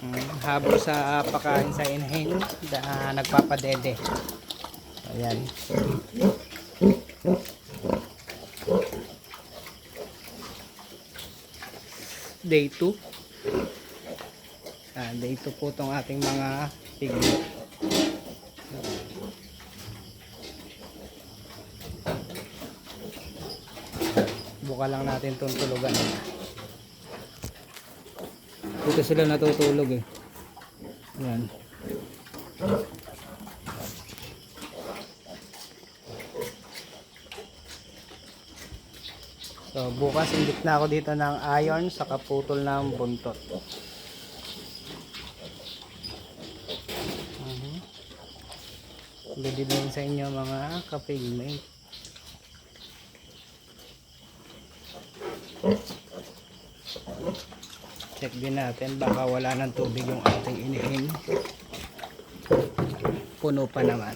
Mm, habol sa pakain sa inahin da, nagpapadede. Ayan. Day 2. Ah, day 2 po itong ating mga piglet. Buka lang natin itong tulugan. Dito sila natutulog eh. Yan. So bukas indit na ako dito ng iron sa kaputol ng buntot. Good evening sa inyo mga kapigmate. Check din natin baka wala ng tubig yung ating inihin. Puno pa naman.